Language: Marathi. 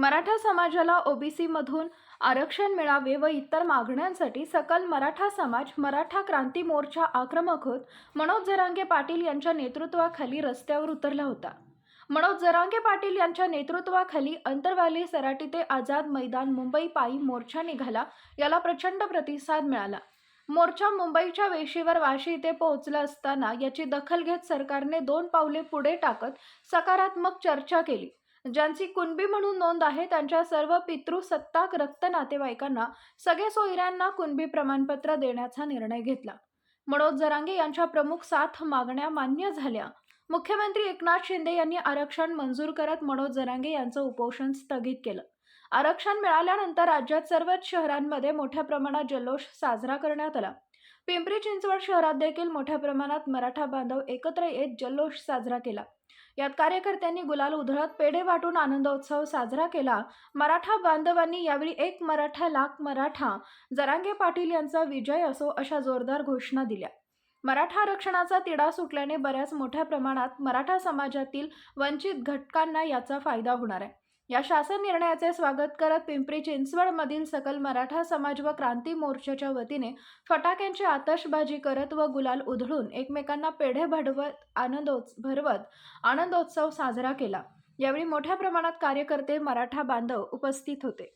मराठा समाजाला ओबीसीमधून आरक्षण मिळावे व इतर मागण्यांसाठी सकल मराठा समाज मराठा क्रांती मोर्चा आक्रमक होत मनोज जरांगे पाटील यांच्या नेतृत्वाखाली रस्त्यावर उतरला होता. मनोज जरांगे पाटील यांच्या नेतृत्वाखाली अंतरवाली सराटी ते आझाद मैदान मुंबई पायी मोर्चा निघाला याला प्रचंड प्रतिसाद मिळाला. मोर्चा मुंबईच्या वेशीवर वाशी इथे पोहोचला असताना याची दखल घेत सरकारने दोन पावले पुढे टाकत सकारात्मक चर्चा केली. ज्यांची कुणबी म्हणून नोंद आहे त्यांच्या सर्व पितृसत्ताक रक्त नातेवाईकांना सगळे सोयऱ्यांना कुणबी प्रमाणपत्र देण्याचा निर्णय घेतला. मनोज जरांगे यांच्या प्रमुख सात मागण्या मान्य झाल्या. मुख्यमंत्री एकनाथ शिंदे यांनी आरक्षण मंजूर करत मनोज जरांगे यांचं उपोषण स्थगित केलं. आरक्षण मिळाल्यानंतर राज्यात सर्वच शहरांमध्ये मोठ्या प्रमाणात जल्लोष साजरा करण्यात आला. पिंपरी चिंचवड शहरात देखील मोठ्या प्रमाणात मराठा बांधव एकत्र येत जल्लोष साजरा केला. यात कार्यकर्त्यांनी गुलाल उधळत पेढे वाटून आनंदोत्सव साजरा केला. मराठा बांधवांनी यावेळी एक मराठा लाख मराठा जरांगे पाटील यांचा विजय असो अशा जोरदार घोषणा दिल्या. मराठा आरक्षणाचा तिढा सुटल्याने बऱ्याच मोठ्या प्रमाणात मराठा समाजातील वंचित घटकांना याचा फायदा होणार आहे. या शासन निर्णयाचे स्वागत करत पिंपरी चिंचवडमधील सकल मराठा समाज व क्रांती मोर्चाच्या वतीने फटाक्यांची आतषबाजी करत व गुलाल उधळून एकमेकांना पेढे भडवत आनंदोत्स भरवत आनंदोत्सव साजरा केला. यावेळी मोठ्या प्रमाणात कार्यकर्ते मराठा बांधव उपस्थित होते.